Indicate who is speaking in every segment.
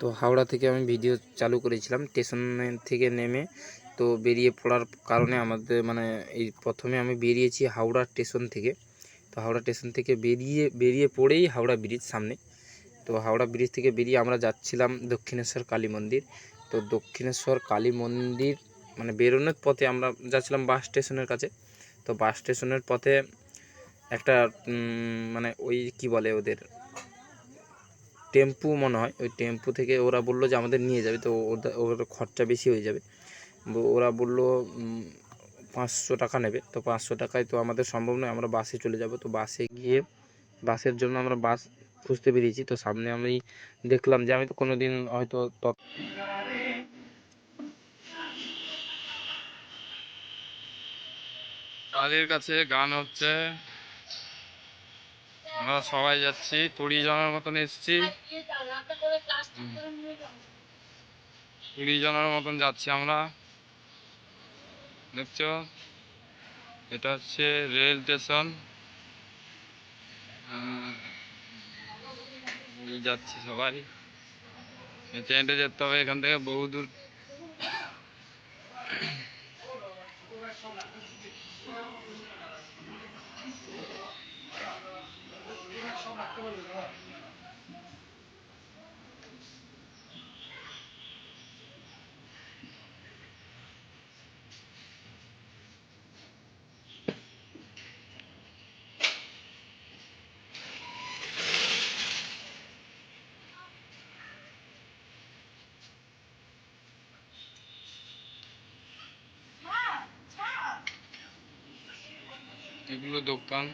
Speaker 1: তো হাওড়া থেকে আমি ভিডিও চালু করেছিলাম, স্টেশন থেকে নেমে তো বেরিয়ে পড়ার কারণে আমাদের মানে এই প্রথমে আমি বেরিয়েছি হাওড়া স্টেশন থেকে। তো হাওড়া স্টেশন থেকে বেরিয়ে বেরিয়ে পড়েই হাওড়া ব্রিজ সামনে। তো হাওড়া ব্রিজ থেকে বেরিয়ে আমরা যাচ্ছিলাম দক্ষিণেশ্বর কালী মন্দির। তো দক্ষিণেশ্বর কালী মন্দির মানে বেরোনোর পথে আমরা যাচ্ছিলাম বাস স্টেশনের কাছে। তো বাস স্টেশনের পথে একটা মানে ওই কি বলে ওদের? টেম্পু মনে হয়, ওই টেম্পু থেকে ওরা বলল যে আমাদের নিয়ে যাবে, তো ওদের খরচা বেশি হয়ে যাবে। ওরা বলল পাঁচশো টাকা নেবে, তো পাঁচশো টাকায় তো আমাদের সম্ভব নয়, আমরা বাসে চলে যাব। তো বাসে গিয়ে, বাসের জন্য আমরা বাস খুঁজতে বেরিয়েছি, তো সামনে আমি দেখলাম যে আমি তো কোনো দিন হয়তো তত
Speaker 2: কাদের কাছে গান হচ্ছে আমরা সবাই যাচ্ছি কুড়ি জনের মতন এসছি। কুড়ি জনের মতন যাচ্ছি আমরা। দেখছ? এটা হচ্ছে রেল স্টেশন। যাচ্ছি সবাই। হেঁটে যেতে হবে এখান থেকে বহু এগুলো দোকান।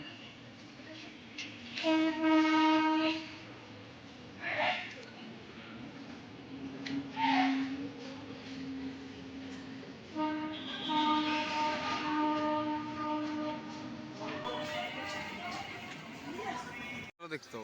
Speaker 2: দেখতো।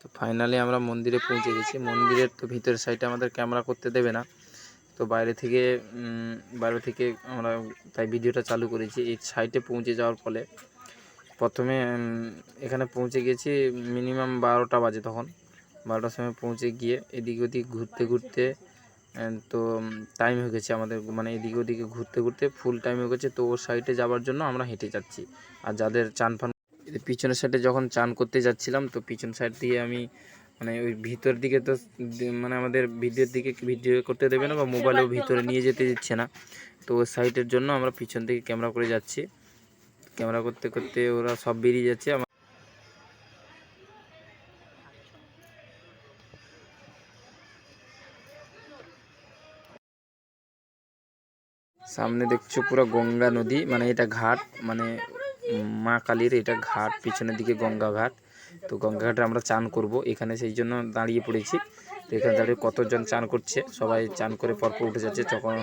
Speaker 1: তো ফাইনালি আমরা মন্দিরে পৌঁছে গেছি। মন্দিরের তো ভিতরের সাইডে আমাদের ক্যামেরা করতে দেবে না। তো বাইরে থেকে বাইরে থেকে আমরা তাই ভিডিওটা চালু করেছি। এই সাইটে পৌঁছে যাওয়ার ফলে প্রথমে এখানে পৌঁছে গেছি মিনিমাম বারোটা বাজে তখন। বারোটার সময় পৌঁছে গিয়ে এদিক ওদিক ঘুরতে ঘুরতে তো টাইম হয়ে গেছে আমাদের। মানে এদিক ওদিকে ঘুরতে ঘুরতে ফুল টাইম হয়ে গেছে। তো ওর সাইডে যাওয়ার জন্য আমরা হেঁটে যাচ্ছি। আর যাদের চান ফান পিছনের সাইডে যখন চান করতে যাচ্ছিলাম, তো পিছন সাইড দিয়ে আমি মানে ওই ভিতর দিকে তো মানে আমাদের ভিডিওর দিকে ভিডিও করতে দেবে না বা মোবাইলেও ভিতরে নিয়ে যেতে দিচ্ছে না। তো ওই সাইডের জন্য আমরা পিছন থেকে ক্যামেরা করে যাচ্ছি। ক্যামেরা করতে করতে ওরা সব বেরিয়ে যাচ্ছে। আমার সামনে দেখছ পুরো গঙ্গা নদী মানে এটা ঘাট মানে মা কালীর এটা ঘাট পিছনের দিকে গঙ্গা ঘাট। তো গঙ্গাঘাটে আমরা চান করব। এখানে সেই জন্য দাঁড়িয়ে পড়েছি। তো এখানে দাঁড়িয়ে কতজন চান করছে, সবাই চান করে পরপর উঠে যাচ্ছে তখন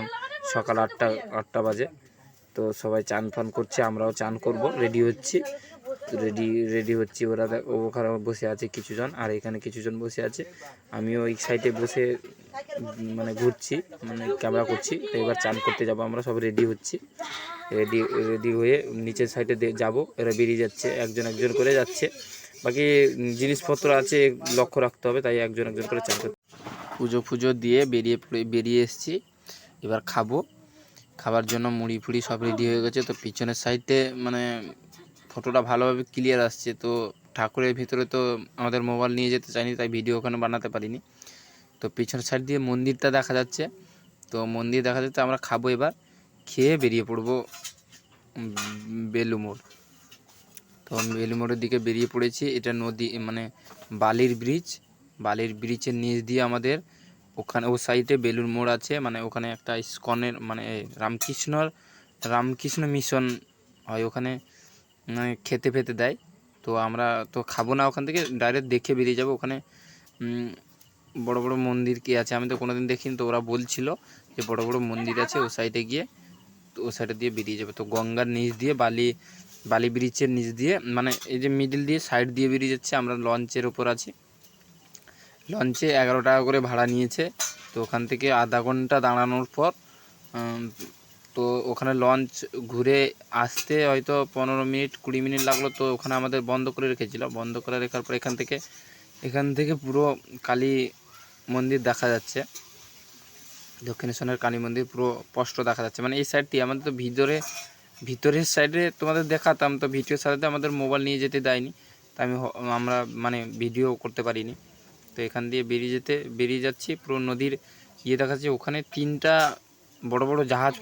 Speaker 1: সকাল আটটা আটটা বাজে। তো সবাই চান ফান করছে, আমরাও চান করব রেডি হচ্ছি। রেডি রেডি হচ্ছি ওরা ওখানে বসে আছে কিছুজন, আর এখানে কিছুজন বসে আছে। আমিও এই সাইডে বসে মানে ঘুরছি মানে ক্যামেরা করছি। তো এবার চান করতে যাব, আমরা সব রেডি হচ্ছি। রেডি রেডি হয়ে নিচের সাইডে যাব। এরা বেরিয়ে যাচ্ছে, একজন একজন করে যাচ্ছে। বাকি জিনিসপত্র আছে, লক্ষ্য রাখতে হবে, তাই একজন একজন করে চান করতে। পুজো ফুজো দিয়ে বেরিয়ে বেরিয়ে এসেছি। এবার খাব। খাবার জন্য মুড়ি ফুড়ি সব রেডি হয়ে গেছে। তো পিছনের সাইডে মানে ফটোটা ভালোভাবে ক্লিয়ার আসছে। তো ঠাকুরের ভিতরে তো আমাদের মোবাইল নিয়ে যেতে চাইনি, তাই ভিডিও ওখানে বানাতে পারিনি। তো পিছনের সাইড দিয়ে মন্দিরটা দেখা যাচ্ছে। তো মন্দির দেখা যাচ্ছে, আমরা খাব এবার। খেয়ে বেরিয়ে পড়ব বেলুমোড় তো বেলুমোড়ের দিকে বেরিয়ে পড়েছি। এটা নদী মানে বালির ব্রিজ বালির ব্রিজের নিচ দিয়ে আমাদের ওখানে, ও সাইডে বেলুর মোড় আছে। মানে ওখানে একটা ইস্কনের মানে রামকৃষ্ণর, রামকৃষ্ণ মিশন হয় ওখানে মানে খেতে ফেতে দেয়। তো আমরা তো খাব না ওখান থেকে ডাইরেক্ট দেখে বেরিয়ে যাব ওখানে। বড় বড় মন্দির কি আছে আমি তো কোনোদিন দেখিনি, তো ওরা বলছিল যে বড় বড় মন্দির আছে ও সাইডে গিয়ে, তো ও সাইডে দিয়ে বেরিয়ে যাবে। তো গঙ্গার নিচ দিয়ে বালি বালি ব্রিজের নিচ দিয়ে মানে এই যে মিডিল দিয়ে সাইড দিয়ে বেরিয়ে যাচ্ছে, আমরা লঞ্চের ওপর আছি। লঞ্চে এগারো টাকা করে ভাড়া নিয়েছে, তো ওখান থেকে আধা ঘণ্টা দাঁড়ানোর পর তো ওখানে লঞ্চ ঘুরে আসতে হয়তো পনেরো মিনিট, কুড়ি মিনিট লাগল, তো ওখানে আমাদের বন্ধ করে রেখেছিল। বন্ধ করে রেখার পর এখান থেকে এখান থেকে পুরো কালী মন্দির দেখা যাচ্ছে। দক্ষিণেশ্বরের কালী মন্দির পুরো স্পষ্ট দেখা যাচ্ছে। মানে এই সাইডটি আমাদের তো ভিতরে ভিতরের সাইডে তোমাদের দেখাতাম, তো ভিডিওর সাথে আমাদের মোবাইল নিয়ে যেতে দেয়নি। তো আমি আমরা মানে ভিডিও করতে পারিনি। তো এখান দিয়ে বেরিয়ে যেতে, বেরিয়ে যাচ্ছি পুরো নদীর ইয়ে দেখাচ্ছি, ওখানে তিনটা বড় বড় জাহাজ